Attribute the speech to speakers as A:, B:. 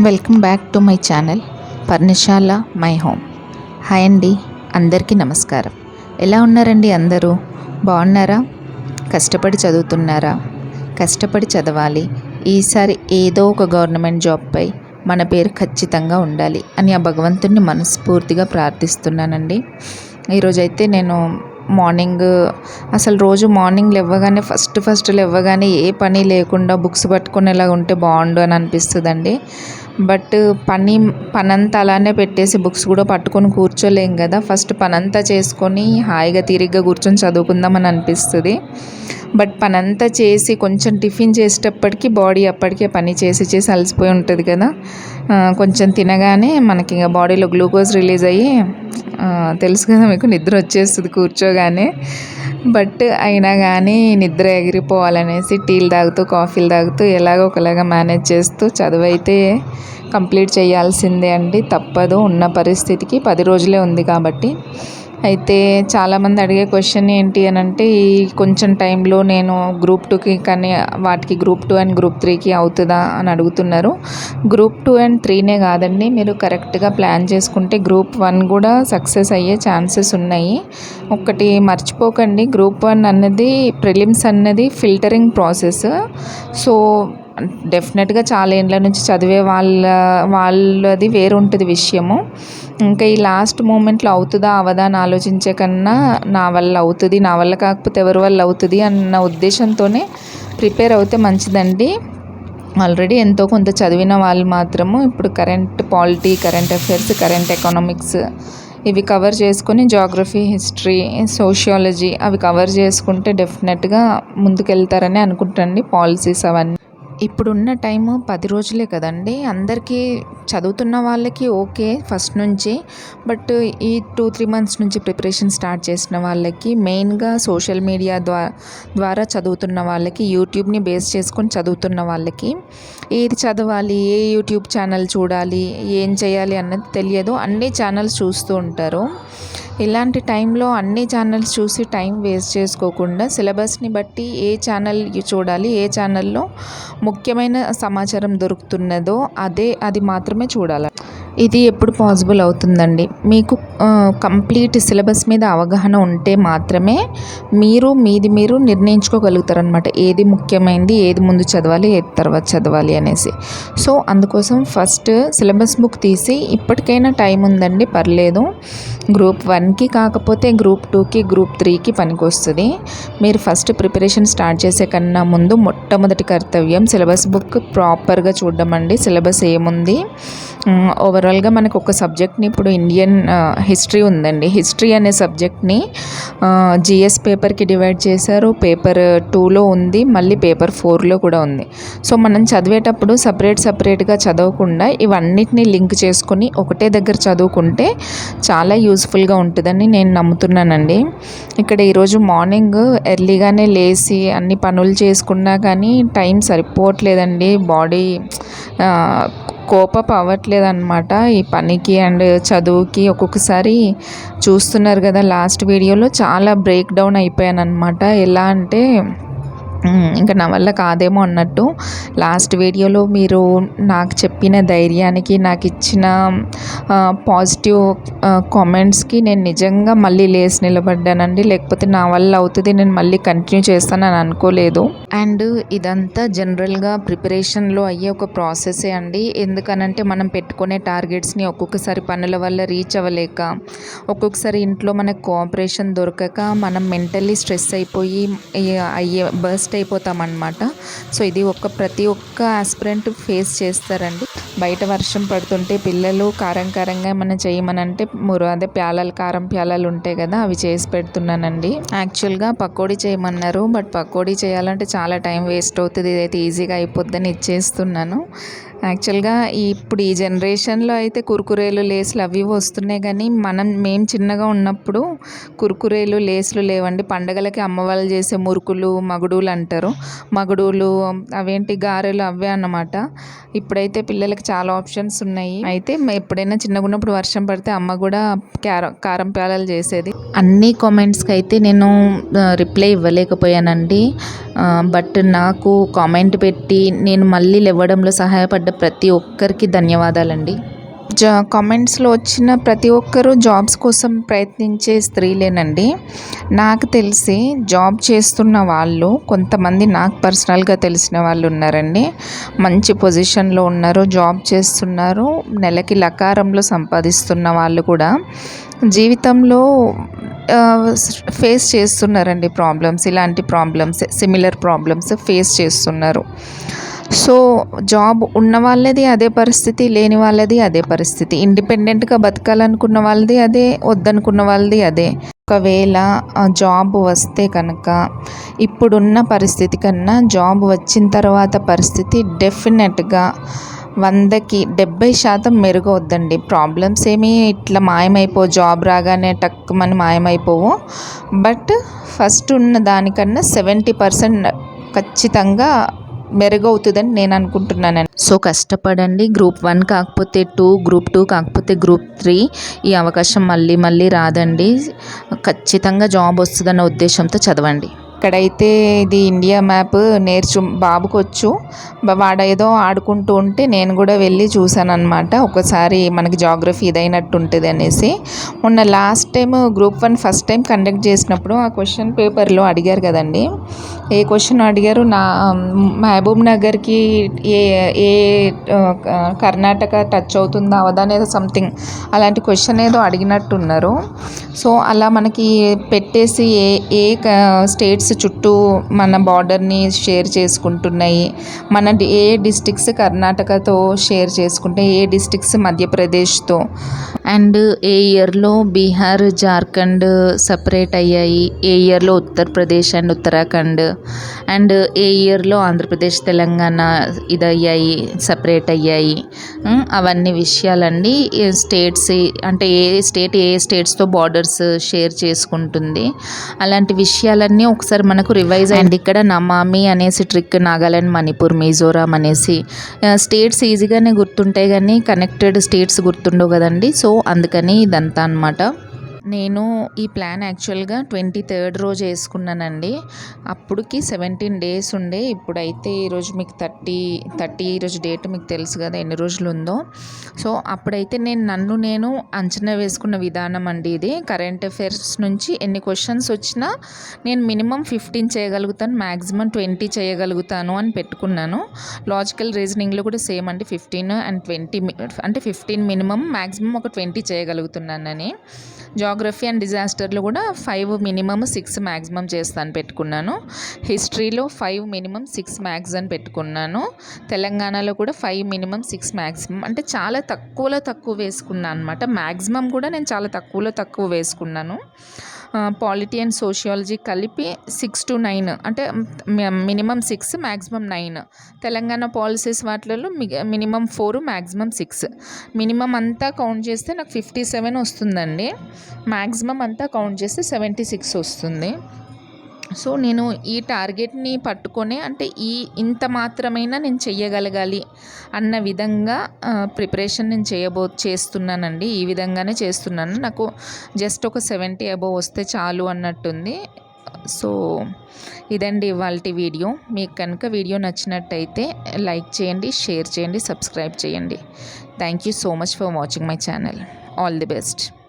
A: Welcome back to my channel Parnashala my home. Hi అండి అందరికీ నమస్కారం. ఎలా ఉన్నారండి అందరూ? బాగున్నారా? కష్టపడి చదువుతున్నారా? కష్టపడి చదవాలి. ఈసారి ఏదో ఒక గవర్నమెంట్ జాబ్పై మన పేరు ఖచ్చితంగా ఉండాలి అని ఆ భగవంతుడిని మనస్ఫూర్తిగా ప్రార్థిస్తున్నానండి. ఈరోజైతే నేను మార్నింగ్ అసలు రోజు మార్నింగ్ లేవగానే ఫస్ట్ ఫస్ట్ లేవగానే ఏ పని లేకుండా బుక్స్ పట్టుకునేలా ఉంటే బాగుండు అని అనిపిస్తుందండి. బట్ పని పనంతా అలానే పెట్టేసి బుక్స్ కూడా పట్టుకొని కూర్చోలేం కదా ఫస్ట్ పనంతా చేసుకొని హాయిగా తీరిగ్గా కూర్చొని చదువుకుందామని అనిపిస్తుంది. బట్ పనంతా చేసి కొంచెం టిఫిన్ చేసేటప్పటికి బాడీ అప్పటికే పని చేసి చేసి అలసిపోయి ఉంటుంది కదా. కొంచెం తినగానే మనకి ఇంకా బాడీలో గ్లూకోజ్ రిలీజ్ అయ్యి తెలుసు కదా మీకు నిద్ర వచ్చేస్తుంది కూర్చోగానే. బట్ అయినా కానీ నిద్ర ఎగిరిపోవాలనేసి టీలు తాగుతూ కాఫీలు తాగుతూ ఎలాగో ఒకలాగా మేనేజ్ చేస్తూ చదువు అయితే కంప్లీట్ చేయాల్సిందే అండి. తప్పదు. ఉన్న పరిస్థితికి పది రోజులే ఉంది కాబట్టి. అయితే చాలామంది అడిగే క్వశ్చన్ ఏంటి అని అంటే ఈ కొంచెం టైంలో నేను గ్రూప్ టూకి కానీ వాటికి గ్రూప్ టూ అండ్ గ్రూప్ త్రీకి అవుతుందా అని అడుగుతున్నారు. గ్రూప్ టూ అండ్ త్రీనే కాదండి మీరు కరెక్ట్గా ప్లాన్ చేసుకుంటే గ్రూప్ వన్ కూడా సక్సెస్ అయ్యే ఛాన్సెస్ ఉన్నాయి. ఒకటి మర్చిపోకండి గ్రూప్ వన్ అన్నది ప్రిలిమ్స్ అన్నది ఫిల్టరింగ్ ప్రాసెస్ సో డెఫినెట్గా చాలా ఏండ్ల నుంచి చదివే వాళ్ళ వాళ్ళది వేరు ఉంటుంది విషయము. ఇంకా ఈ లాస్ట్ మూమెంట్లో అవుతుందా అవదా అని ఆలోచించే కన్నా నా వల్ల అవుతుంది నా వల్ల కాకపోతే ఎవరి వల్ల అవుతుంది అన్న ఉద్దేశంతోనే ప్రిపేర్ అవుతే మంచిదండి. ఆల్రెడీ ఎంతో కొంత చదివిన వాళ్ళు మాత్రము ఇప్పుడు current polity current affairs current economics ఇవి కవర్ చేసుకొని జాగ్రఫీ హిస్టరీ సోషియాలజీ అవి కవర్ చేసుకుంటే డెఫినెట్గా ముందుకెళ్తారని అనుకుంటండి పాలసీస్ అవన్నీ. ఇప్పుడున్న టైము పది రోజులే కదండి. అందరికీ చదువుతున్న వాళ్ళకి ఓకే ఫస్ట్ నుంచి. బట్ ఈ టూ త్రీ మంత్స్ నుంచి ప్రిపరేషన్ స్టార్ట్ చేసిన వాళ్ళకి మెయిన్గా సోషల్ మీడియా ద్వారా ద్వారా చదువుతున్న వాళ్ళకి యూట్యూబ్ని బేస్ చేసుకొని చదువుతున్న వాళ్ళకి ఏది చదవాలి ఏ యూట్యూబ్ ఛానల్ చూడాలి ఏం చేయాలి అన్నది తెలియదు. అన్ని ఛానల్స్ చూస్తూ ఉంటారు. ఇలాంటి టైంలో అన్ని ఛానల్స్ చూసి టైం వేస్ట్ చేసుకోకుండా సిలబస్ని బట్టి ఏ ఛానల్ చూడాలి ఏ ఛానల్లో ముఖ్యమైన సమాచారం దొరుకుతున్నదో అదే అది మాత్రమే చూడాలి. ఇది ఎప్పుడు పాసిబుల్ అవుతుందండి? మీకు కంప్లీట్ సిలబస్ మీద అవగాహన ఉంటే మాత్రమే మీరు మీది మీరు నిర్ణయించుకోగలుగుతారనమాట ఏది ముఖ్యమైనది ఏది ముందు చదవాలి ఏది తర్వాత చదవాలి అనేసి. సో అందుకోసం ఫస్ట్ సిలబస్ బుక్ తీసి ఇప్పటికైనా టైం ఉందండి పర్లేదు. గ్రూప్ వన్కి కాకపోతే గ్రూప్ టూకి గ్రూప్ త్రీకి పనికొస్తుంది. మీరు ఫస్ట్ ప్రిపరేషన్ స్టార్ట్ చేసే కన్నా ముందు మొట్టమొదటి కర్తవ్యం సిలబస్ బుక్ ప్రాపర్గా చూడడం అండి. సిలబస్ ఏముంది? ఓవర్ ఓవరాల్గా మనకు ఒక సబ్జెక్ట్ని ఇప్పుడు ఇండియన్ హిస్టరీ ఉందండి. హిస్టరీ అనే సబ్జెక్ట్ని జిఎస్ పేపర్కి డివైడ్ చేశారు. పేపర్ టూలో ఉంది మళ్ళీ పేపర్ ఫోర్లో కూడా ఉంది. సో మనం చదివేటప్పుడు సపరేట్ సపరేట్గా చదవకుండా ఇవన్నిటిని లింక్ చేసుకొని ఒకటే దగ్గర చదువుకుంటే చాలా యూస్ఫుల్గా ఉంటుందని నేను నమ్ముతున్నానండి. ఇక్కడ ఈరోజు మార్నింగ్ ఎర్లీగానే లేచి అన్ని పనులు చేసుకున్నా కానీ టైం సరిపోవట్లేదండి. బాడీ కోపం అవ్వట్లేదు అనమాట ఈ పనికి అండ్ చదువుకి ఒక్కొక్కసారి చూస్తున్నారు కదా లాస్ట్ వీడియోలో చాలా బ్రేక్ డౌన్ అయిపోయాను అనమాట ఎలా అంటే ఇంకా నా వల్ల కాదేమో అన్నట్టు లాస్ట్ వీడియోలో మీరు నాకు చెప్పిన ధైర్యానికి నాకు ఇచ్చిన పాజిటివ్ కామెంట్స్కి నేను నిజంగా మళ్ళీ లేచి నిలబడ్డానండి. లేకపోతే నా వల్ల అవుతుంది నేను మళ్ళీ కంటిన్యూ చేస్తానని అనుకోలేదు. అండ్ ఇదంతా జనరల్గా ప్రిపరేషన్లో అయ్యే ఒక ప్రాసెసే అండి. ఎందుకనంటే మనం పెట్టుకునే టార్గెట్స్ని ఒక్కొక్కసారి పనుల వల్ల రీచ్ అవ్వలేక ఒక్కొక్కసారి ఇంట్లో మనకు కోఆపరేషన్ దొరకక మనం మెంటల్లీ స్ట్రెస్ అయిపోయి అయ్యే బస్ బర్స్ట్ అయిపోతామన్నమాట. సో ఇది ఒక ప్రతి ఒక్క ఆస్పిరెంట్ ఫేస్ చేస్తారండి. బయట వర్షం పడుతుంటే పిల్లలు కారం కారంగా ఏమైనా చేయమనంటే మురు అదే ప్యాలలు కారం ప్యాలలు ఉంటాయి కదా అవి చేసి పెడుతున్నానండి. యాక్చువల్గా పకోడీ చేయమన్నారు బట్ పకోడీ చేయాలంటే చాలా టైం వేస్ట్ అవుతుంది. ఇదైతే ఈజీగా అయిపోద్దని ఇచ్చేస్తున్నాను. యాక్చువల్గా ఇప్పుడు ఈ జనరేషన్లో అయితే కుర్కురేలు లేస్లు అవి వస్తున్నాయి కానీ మనం మేము చిన్నగా ఉన్నప్పుడు కుర్కురేలు లేస్లు లేవండి. పండగలకి అమ్మ వాళ్ళు చేసే మురుకులు మగుడులు అంటారు. మగుడులు అవేంటి గారెలు అవే అన్నమాట. ఇప్పుడైతే పిల్లలకి చాలా ఆప్షన్స్ ఉన్నాయి. అయితే ఎప్పుడైనా చిన్నగా ఉన్నప్పుడు వర్షం పడితే అమ్మ కూడా కారం కారం ప్యాలలు చేసేది. అన్ని కామెంట్స్కి అయితే నేను రిప్లై ఇవ్వలేకపోయానండి. బట్ నాకు కామెంట్ పెట్టి నేను మళ్ళీ లేవడంలో సహాయపడ్డ ప్రతి ఒక్కరికి ధన్యవాదాలండి. జా కామెంట్స్లో వచ్చిన ప్రతి ఒక్కరూ జాబ్స్ కోసం ప్రయత్నించే స్త్రీలేనండి. నాకు తెలిసి జాబ్ చేస్తున్న వాళ్ళు కొంతమంది నాకు పర్సనల్గా తెలిసిన వాళ్ళు ఉన్నారండి. మంచి పొజిషన్లో ఉన్నారు జాబ్ చేస్తున్నారు నెలకి లకారంలో సంపాదిస్తున్న వాళ్ళు కూడా. జీవితంలో ఫేస్ చేస్తున్నారండి ప్రాబ్లమ్స్ ఇలాంటి ప్రాబ్లమ్స్ సిమిలర్ ప్రాబ్లమ్స్ ఫేస్ చేస్తున్నారు. సో జాబ్ ఉన్న వాళ్ళది అదే పరిస్థితి లేని వాళ్ళది అదే పరిస్థితి. ఇండిపెండెంట్గా బతకాలనుకున్న వాళ్ళది అదే వద్దనుకున్న వాళ్ళది అదే. ఒకవేళ జాబ్ వస్తే కనుక ఇప్పుడున్న పరిస్థితి కన్నా జాబ్ వచ్చిన తర్వాత పరిస్థితి డెఫినెట్గా వందకి డెబ్బై శాతం మెరుగవద్దండి. ప్రాబ్లమ్స్ ఏమీ ఇట్లా మాయమైపో జాబ్ రాగానే టక్కుమని మాయమైపోవు. బట్ ఫస్ట్ ఉన్న దానికన్నా సెవెంటీ పర్సెంట్ ఖచ్చితంగా మెరుగవుతుందని నేను అనుకుంటున్నాను సో కష్టపడండి. గ్రూప్ వన్ కాకపోతే టూ గ్రూప్ టూ కాకపోతే గ్రూప్ త్రీ ఈ అవకాశం మళ్ళీ మళ్ళీ రాదండి. ఖచ్చితంగా జాబ్ వస్తుందన్న ఉద్దేశంతో చదవండి. ఇక్కడైతే ఇది ఇండియా మ్యాప్ నేర్చు బాబుకొచ్చు. వాడు ఏదో ఆడుకుంటూ ఉంటే నేను కూడా వెళ్ళి చూశాను అనమాట ఒకసారి మనకి జాగ్రఫీ ఇదైనట్టు ఉంటుంది అనేసి. మొన్న last time group one first time conduct చేసినప్పుడు ఆ క్వశ్చన్ పేపర్లో అడిగారు కదండి. ఏ క్వశ్చన్ అడిగారు? నా మహబూబ్ నగర్కి ఏ ఏ కర్ణాటక టచ్ అవుతుందా అవదా అనేది సంథింగ్ అలాంటి క్వశ్చన్ ఏదో అడిగినట్టున్నారు. సో అలా మనకి పెట్టేసి ఏ ఏ స్టేట్స్ చుట్టూ మన బార్డర్ని షేర్ చేసుకుంటున్నాయి. మన ఏ డిస్టిక్స్ కర్ణాటకతో షేర్ చేసుకుంటే ఏ డిస్టిక్స్ మధ్యప్రదేశ్తో. అండ్ ఏ ఇయర్లో బీహార్ జార్ఖండ్ సపరేట్ అయ్యాయి. ఏ ఇయర్లో ఉత్తరప్రదేశ్ అండ్ ఉత్తరాఖండ్. అండ్ ఏ ఇయర్లో ఆంధ్రప్రదేశ్ తెలంగాణ ఇది అయ్యాయి సపరేట్ అయ్యాయి. అవన్నీ విషయాలండి. స్టేట్స్ అంటే ఏ స్టేట్ ఏ స్టేట్స్తో బార్డర్స్ షేర్ చేసుకుంటుంది. అలాంటి విషయాలన్నీ ఒకసారి మనకు రివైజ్ అయింది ఇక్కడ నమామి అనేసి ట్రిక్ నాగాలాండ్ మణిపూర్ మిజోరాం అనేసి. స్టేట్స్ ఈజీగానే గుర్తుంటాయి కానీ కనెక్టెడ్ స్టేట్స్ గుర్తుండవు కదండి. సో అందుకని ఇదంతా అనమాట నేను ఈ ప్లాన్ యాక్చువల్గా ట్వంటీ థర్డ్ రోజు వేసుకున్నానండి. అప్పటికి సెవెంటీన్ డేస్ ఉండే. ఇప్పుడైతే ఈరోజు మీకు థర్టీ థర్టీ ఈరోజు డేట్ మీకు తెలుసు కదా ఎన్ని రోజులు ఉందో సో అప్పుడైతే నేను నన్ను నేను అంచనా వేసుకున్న విధానం అండి ఇది. కరెంట్ అఫైర్స్ నుంచి ఎన్ని క్వశ్చన్స్ వచ్చినా నేను మినిమం ఫిఫ్టీన్ చేయగలుగుతాను మ్యాక్సిమం ట్వంటీ చేయగలుగుతాను అని పెట్టుకున్నాను. లాజికల్ రీజనింగ్లో కూడా సేమ్ అండి. ఫిఫ్టీన్ అండ్ ట్వంటీ అంటే ఫిఫ్టీన్ మినిమం మ్యాక్సిమం ఒక ట్వంటీ చేయగలుగుతున్నానని. జాగ్రఫీ అండ్ డిజాస్టర్లో కూడా ఫైవ్ మినిమమ్ సిక్స్ మ్యాక్సిమం చేస్తాను పెట్టుకున్నాను. హిస్టరీలో ఫైవ్ మినిమం సిక్స్ మ్యాక్స్ అని పెట్టుకున్నాను. తెలంగాణలో కూడా ఫైవ్ మినిమం సిక్స్ మ్యాక్సిమం అంటే చాలా తక్కువలో తక్కువ వేసుకున్నాను అనమాట మ్యాక్సిమం కూడా నేను చాలా తక్కువలో తక్కువ వేసుకున్నాను. పాలిటీ అండ్ సోషియాలజీ కలిపి సిక్స్ టు నైన్ అంటే minimum six maximum nine. Telangana policies వాటిలలో minimum four maximum six. Minimum అంతా కౌంట్ చేస్తే నాకు ఫిఫ్టీ సెవెన్ వస్తుందండి. మ్యాక్సిమం అంతా కౌంట్ చేస్తే సెవెంటీ సిక్స్ వస్తుంది. సో నేను ఈ టార్గెట్ని పట్టుకొని అంటే ఈ ఇంత మాత్రమైనా నేను చెయ్యగలగాలి అన్న విధంగా ప్రిపరేషన్ నేను చేయబో చేస్తున్నానండి. ఈ విధంగానే చేస్తున్నాను. నాకు జస్ట్ ఒక సెవెంటీ అబోవ్ వస్తే చాలు అన్నట్టుంది. సో ఇదండి ఇవాళ వీడియో. మీకు కనుక వీడియో నచ్చినట్టయితే లైక్ చేయండి షేర్ చేయండి సబ్స్క్రైబ్ చేయండి. Thank you so much for watching my channel. All the best.